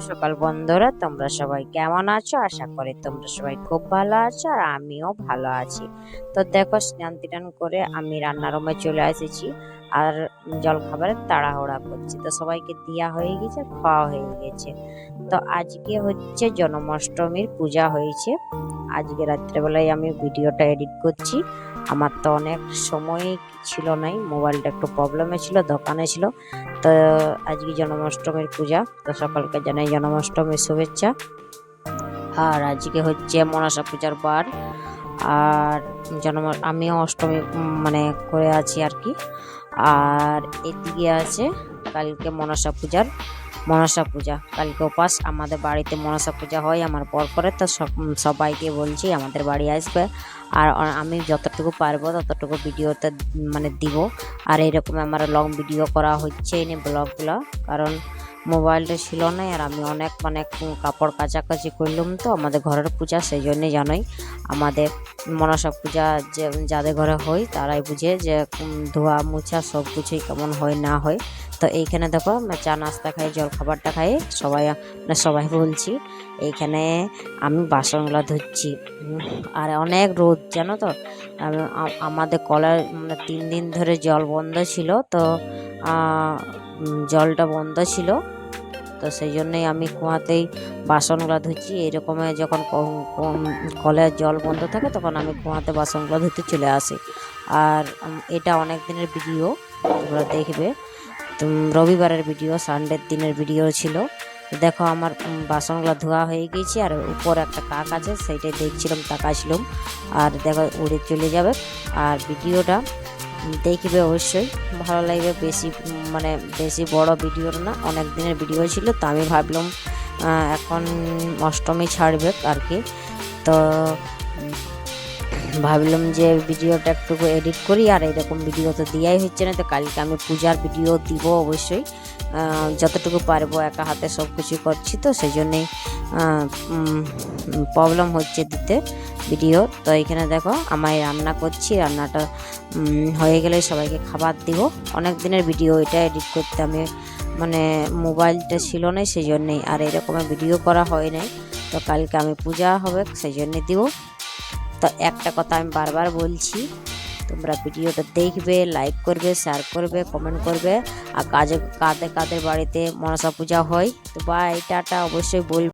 সকাল বন্ধুরা, তোমরা সবাই কেমন আছো? আশা করি তোমরা সবাই খুব ভালো আছো আর আমিও ভালো আছি। তো দেখো, স্নান তিরান করে আমি রান্নার রুমে চলে এসেছি আর জল খাবারের তাড়াহুড়া করছি। তো সবাইকে দেওয়া হয়ে গেছে, খাওয়া হয়ে গেছে। তো আজকে হচ্ছে জন্মাষ্টমীর পূজা হয়েছে। আজকে রাত্রেবেলায় আমি ভিডিওটা এডিট করছি। আমার তো অনেক সময় ছিল নাই, মোবাইলটা একটু প্রবলেমে ছিল, দোকানে ছিল। তো আজকে জন্মাষ্টমীর পূজা, তো সকলকে জানাই জন্মাষ্টমীর শুভেচ্ছা। আর আজকে হচ্ছে মনসা পূজার বার। আর জন্ম, আমিও অষ্টমী মানে করে আছি আর কি। আর এদিকে আছে, কালকে মনসা পূজার। মনসা পূজা। কালকে উপাস আমাদের বাড়িতে মনসা পূজা হয়, আমার পর পরে তো সব- সবাইকে বলছি আমাদের বাড়ি আসবে। আর আমি যতটুকু পারব ততটুকু ভিডিওতে মানে দিব। আর এরকম আমার লং ভিডিও করা হচ্ছে এই ব্লগগুলো কারণ মোবাইলটা ছিল না আর আমি অনেক মানে কাপড় কাচাকাচি করলাম তো আমাদের ঘরের পূজা, সেই জন্যে জানোই আমাদের মনসা পূজা যে যাদের ঘরে হয় তারাই বুঝে যে ধোয়া, মুছা সব কিছুই কেমন হয়, না হয়। তো এইখানে দেখো চা, নাস্তা খাই, জল খাবারটা খাই, সবাই সবাই বলছি, এইখানে আমি বাসনগুলো ধুচ্ছি। আর অনেক রোদ, জানো তো? আমাদের কলার মানে তিন দিন ধরে জল বন্ধ ছিল তো জলটা বন্ধ ছিল। তো সেই জন্যই আমি কুয়াতেই বাসনগুলো ধুচ্ছি। এইরকমের যখন কলের জল বন্ধ থাকে তখন আমি কুয়াতে বাসনগুলো ধুতে চলে আসি। আর এটা অনেক দিনের ভিডিও, তোমরা দেখবে। রবিবারের ভিডিও, সানডের দিনের ভিডিও ছিল। দেখো আমার বাসনগুলো ধোয়া হয়ে গেছে আর উপর একটা কাক আছে, সেইটাই দেখছিলাম তাকাছিলাম আর দেখো, উড়ে চলে যাবে। আর ভিডিওটা দেখবে অবশ্যই, ভালো লাগবে বেশি মানে বেশি বড় ভিডিও না, অনেক দিনের ভিডিও ছিল, তো আমি ভাবলাম এখন অষ্টমী ছাড়বে আর কি, তো ভাবলাম যে ভিডিওটা একটু এডিট করি, আর এরকম ভিডিও তো দেওয়াই হচ্ছে না, তো কালকে আমি পূজার ভিডিও দিব অবশ্যই। যতটুকু পারব একা হাতে সব কিছু করছি তো সেই জন্যেই প্রবলেম হচ্ছে দিতে ভিডিও তো এখানে দেখো, আমায় রান্না করছি, রান্নাটা হয়ে গেলে সবাইকে খাবার দিব। অনেক দিনের ভিডিও এটা এডিট করতে আমি মানে মোবাইলটা ছিল না সেই জন্যেই আর এরকমের ভিডিও করা হয় নাই, তো কালকে আমি পূজা হবে সেই জন্যে দিব। তো একটা কথা আমি বারবার বলছি, তোমরা ভিডিওটা দেখবে লাইক করবে শেয়ার করবে কমেন্ট করবে, আর কাজে, কাদের কাদের বাড়িতে মনসা পূজা হয়, তো বা টাটা, অবশ্যই বল